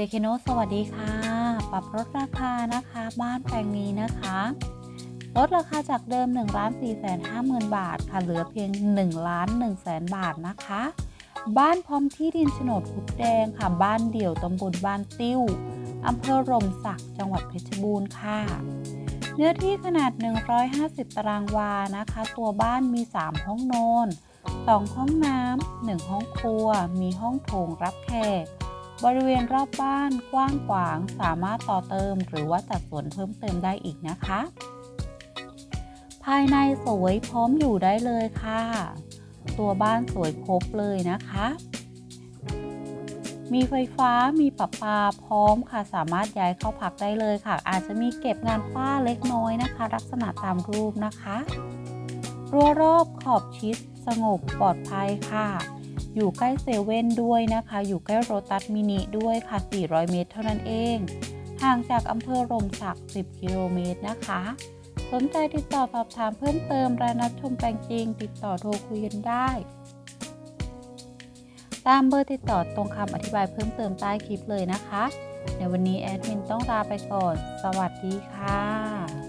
เจคโนสวัสดีค่ะ ปรับลดราคานะคะ บ้านแปลงนี้นะคะลดราคาจากเดิม 1 4 5 0 0 0 0 บาท ค่ะ เหลือเพียง 1 ล้าน1แสนบาทนะคะ บ้านพร้อมที่ดินโฉนดคุดแดงค่ะ บ้านเดี่ยวตำบลบ้านติ้วอำเภอร่มสักจังหวัดเพชรบูรณ์ค่ะ เนื้อที่ขนาด 150 ตารางวานะคะ ตัวบ้านมี 3 ห้องนอน 2 ห้องน้ำ1ห้องครัว มีห้องโถงรับแขก บริเวณรอบบ้านกว้างขวางสามารถต่อเติม หรือว่าจัดสวนเพิ่มเติมได้อีกนะคะ ภายในสวยพร้อมอยู่ได้เลยค่ะ ตัวบ้านสวยครบเลยนะคะ มีไฟฟ้ามีประปาพร้อมค่ะ สามารถย้ายเข้าพักได้เลยค่ะ อาจจะมีเก็บงานฝ้าเล็กน้อยนะคะ ลักษณะตามรูปนะคะ รั้วรอบขอบชิดสงบปลอดภัยค่ะ อยู่ใกล้เซเว่นด้วยนะคะ อยู่ใกล้โรตัสมินิด้วยค่ะ 400 เมตรเท่านั้นเอง ห่างจากอำเภอรมศักดิ์ 10 กิโลเมตรนะคะ สนใจติดต่อสอบถามเพิ่มเติมรายนัดชมแปลงจริง ติดต่อโทรคุยกันได้ ตามเบอร์ติดต่อตรงคำอธิบายเพิ่มเติมใต้คลิปเลยนะคะ ในวันนี้แอดมินต้องลาไปก่อน สวัสดีค่ะ